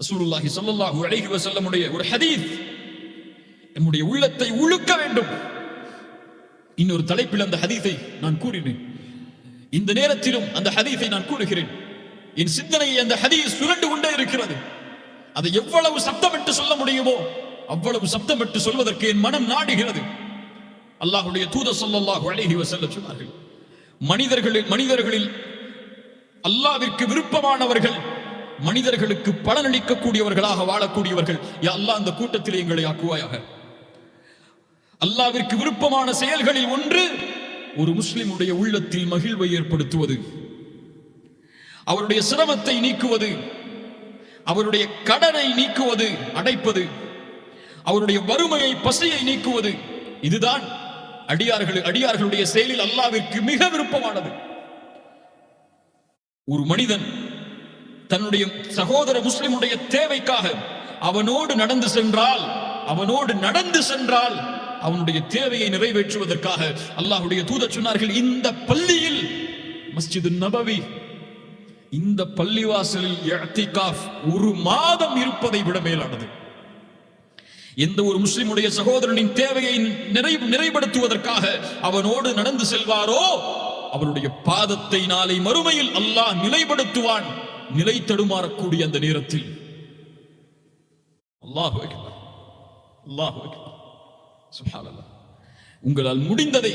ரசூலுல்லாஹி ஸல்லல்லாஹு அலைஹி வஸல்லமுடைய ஒரு ஹதீஸ். நம்முடைய உள்ளத்தை உழுக்க வேண்டும். இன்னொரு தலைப்பில் அந்த ஹதீஸை நான் கூறினேன். இந்த நேரத்திலும் அந்த ஹதீஸை நான் கூறுகிறேன். என் சிந்தனையை அந்த ஹதீஸ் சுரண்டு கொண்டே இருக்கிறது. அதை எவ்வளவு சப்தமிட்டு சொல்ல முடியுமோ அவ்வளவு சப்தமிட்டு சொல்வதற்கு என் மனம் நாடுகிறது. அல்லாஹுடைய தூத சொல்லல்லாஹு அழகி வசல்ல சொன்னார்கள் மனிதர்களில் மனிதர்களில் அல்லாவிற்கு விருப்பமானவர்கள் மனிதர்களுக்கு பலனளிக்கக்கூடியவர்களாக வாழக்கூடியவர்கள். யா அல்லாஹ் அந்த கூட்டத்தில் எங்களை ஆக்குவாயாக. அல்லாவிற்கு விருப்பமான செயல்களில் ஒன்று ஒரு முஸ்லிமுடைய உள்ளத்தில் மகிழ்வை ஏற்படுத்துவது. அவருடைய சிரமத்தை நீக்குவது. அவருடைய கடனை நீக்குவது அடைப்பது. அவருடைய வறுமையை பசியை நீக்குவது. இதுதான் அடியார்கள் அடியார்களுடைய செயலில் அல்லாவிற்கு மிக விருப்பமானது. ஒரு மனிதன் தன்னுடைய சகோதர முஸ்லிமுடைய தேவைக்காக அவனோடு நடந்து சென்றால் அவனோடு நடந்து சென்றால் அவனுடைய தேவையை நிறைவேற்றுவதற்காக அல்லாஹுடைய தூதர் சொன்னார்கள் இந்த பள்ளியில் மஸ்ஜிது நபவி இந்த பள்ளிவாசலில் ஒரு மாதம் இருப்பதை விட மேலானது. எந்த ஒரு முஸ்லிமுடைய சகோதரனின் தேவையை நிறை நிறைப்படுத்துவதற்காக அவனோடு நடந்து செல்வாரோ அவருடைய பாதத்தை நாளை மறுமையில் அல்லாஹ் நிலைப்படுத்துவான். நிலை தடுமாறக்கூடிய அந்த நேரத்தில். அல்லாஹ் அல்லாஹ் சுப்ஹானல்லாஹ் உங்களால் முடிந்ததை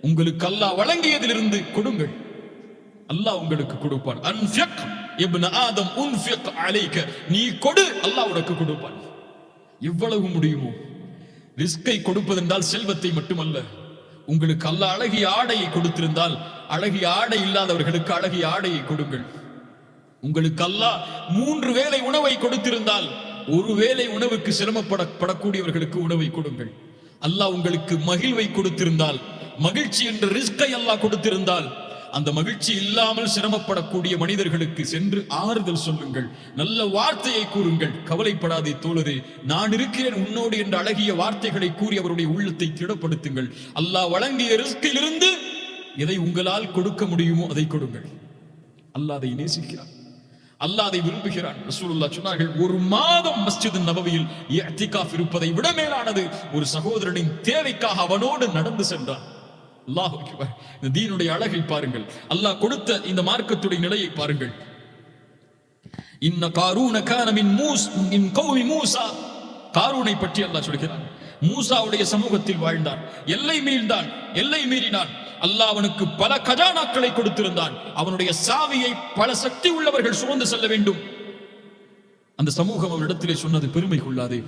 உங்களுக்கு அல்லாஹ் வழங்கியதிலிருந்து கொடுங்கள். அல்லாஹ் உங்களுக்கு கொடுப்பான். அன்ஃபிக் இப்ன ஆதம் உன்ஃபிக் அலைக. நீ கொடு அல்லாஹ் உனக்கு கொடுப்பான். எவ்வளவு முடியுமோ? ரிஸ்கை கொடுப்பதென்றால் செல்வத்தை மட்டுமல்ல. உங்களுக்கு அல்லாஹ் அழகிய ஆடையை கொடுத்திருந்தால் அழகிய ஆடை இல்லாதவர்களுக்கு அழகிய ஆடையை கொடுங்கள். உங்களுக்கு அல்லாஹ் மூன்று வேளை உணவை கொடுத்திருந்தால் ஒரு வேளை உணவுக்கு சிரமப்படப்படக்கூடியவர்களுக்கு உணவை கொடுங்கள். அல்லாஹ் உங்களுக்கு மகிழ்வை கொடுத்திருந்தால் மகிழ்ச்சி என்ற ரிஸ்கை அல்லாஹ் கொடுத்திருந்தால் அந்த மகிழ்ச்சி இல்லாமல் சிரமப்படக்கூடிய மனிதர்களுக்கு சென்று ஆறுதல் சொல்லுங்கள் நல்ல வார்த்தையை கூறுங்கள். கவலைப்படாதே தோழரே நான் இருக்கிறேன் உன்னோடு என்ற அழகிய வார்த்தைகளை கூறி அவருடைய உள்ளத்தை திடப்படுத்துங்கள். அல்லாஹ் வழங்கிய ரிஸ்கிலிருந்து எதை உங்களால் கொடுக்க முடியுமோ அதை கொடுங்கள். அல்லாஹ் அதை நேசிக்கிறார் அல்லாஹ் அதை விரும்புகிறான். ரசூலுல்லாஹ் சொன்னார்கள் ஒரு மாதம் மஸ்ஜித் நபவியில் இஅ்திகாஃப் இருப்பதை விட மேலானது ஒரு சகோதரனின் தேவைக்காக அவனோடு நடந்து சென்றான். அல்லாஹ் இந்த தீனுடைய அழகை பாருங்கள். அல்லாஹ் கொடுத்த இந்த மார்க்கத்துடைய நிலையை பாருங்கள். இன்ன காரூன கான மின் மூஸ் இன் கௌமி மூசா. காரூனை பற்றி அல்லாஹ் சொல்கிறான். மூசாவுடைய சமூகத்தில் வாழ்ந்தான். எல்லை மீறினான். எல்லை மீறினான். அல்லாஹ் அவனுக்கு பல கஜானாக்களை கொடுத்திருந்தான். அவனுடைய சாவியை பல சக்தி உள்ளவர்கள் சுமந்து செல்ல வேண்டும். அந்த சமூகம் அவனிடத்திலே சொன்னது பெருமை கொள்ளாதே.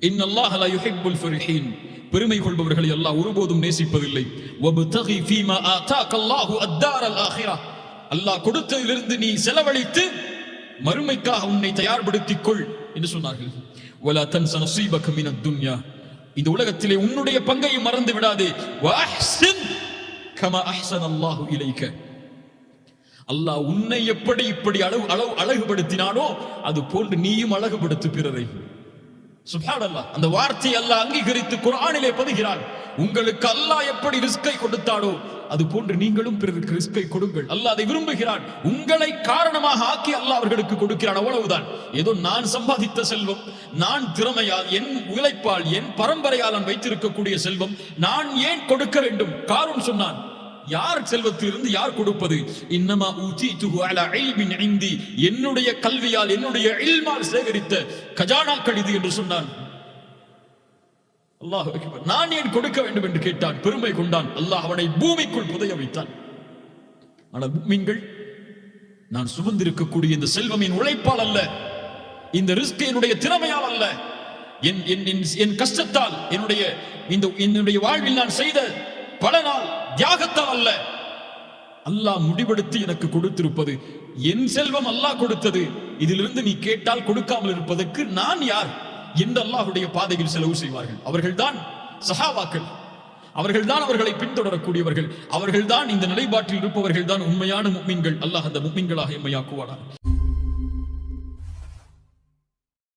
இன் அல்லாஹ் லா யுஹிப்புல் ஃபரிஹீன். பெருமை கொள்பவர்களை அல்லாஹ் ஒருபோதும் நேசிப்பதில்லை. வப்தகி ஃபீமா ஆதாக அல்லாஹு அத்தாரல் ஆகிரா. அல்லாஹ் கொடுத்ததிலிருந்து நீ செலவழித்து மறுமைக்காக உன்னை தயார்படுத்திக் கொள். என்று சொன்னார்கள். வலா தன்ச நசீபக மினத் துன்யா. இந்த உலகத்திலே உன்னுடைய பங்கையும் மறந்து விடாதே. வஅஹ்சின் கம அஹ்சன் அல்லாஹு இலைக்க. அல்லாஹ் உன்னை எப்படி இப்படி அளவு அளவு அழகுபடுத்தினானோ அது போன்று நீயும் அழகுபடுத்து பிறரை. சுபானல்லா அந்த வார்த்தை அல்லாஹ் அங்கீகரித்து குரானிலே பதிகிறான். உங்களுக்கு அல்லாஹ் எப்படி ரிஸ்கை கொடுத்தானோ அது போன்று நீங்களும் பிறருக்கு ரிஸ்கை கொடுங்கள். அல்லாஹ் அதை விரும்புகிறான். உங்களை காரணமாக ஆக்கி அல்லாஹ் அவர்களுக்கு கொடுக்கிறான். அவ்வளவுதான். ஏதோ நான் சம்பாதித்த செல்வம் நான் திறமையால் என் உழைப்பால் என் பரம்பரையால் நான் வைத்திருக்கக்கூடிய செல்வம் நான் ஏன் கொடுக்க வேண்டும்? காரணம் சொன்னான். யார் செல்வத்திலிருந்து யார் கொடுப்பது? இன்னமா ஊதீதுஹு அலா என்னுடைய கல்வியால் என்னுடைய இல்மால் சேகரித்த கஜானாக்கள் இது என்று சொன்னான். அல்லாஹ் நான் ஏன் கொடுக்க வேண்டும் என்று கேட்டான். பெருமை கொண்டான். அல்லாஹ் அவனை பூமிக்குள் புதைய வைத்தான். ஆனால் மீன்கள் நான் சுமந்திருக்கக்கூடிய இந்த செல்வம் என் உழைப்பால் அல்ல இந்த ரிஸ்க் என்னுடைய திறமையால் அல்ல என் என் என்- என் கஷ்டத்தால் என்னுடைய இந்த என்னுடைய வாழ்வில் நான் செய்த பல நாள் தியாகத்தால் அல்ல. அல்லாஹ் முடிவெடுத்து எனக்கு கொடுத்திருப்பது என் செல்வம் அல்லாஹ் கொடுத்தது. இதிலிருந்து நீ கேட்டால் கொடுக்காமல் இருப்பதற்கு நான் யார் என்று அல்லாஹுடைய பாதையில் செலவு செய்வார்கள். அவர்கள்தான் சஹாவாக்கள் அவர்கள்தான் அவர்களை பின்தொடரக்கூடியவர்கள். அவர்கள்தான் இந்த நிலைப்பாட்டில் இருப்பவர்கள் தான் உண்மையான முக்மீன்கள். அல்லாஹ் அந்த முக்மீன்களாக எம்மையாக்குவானார்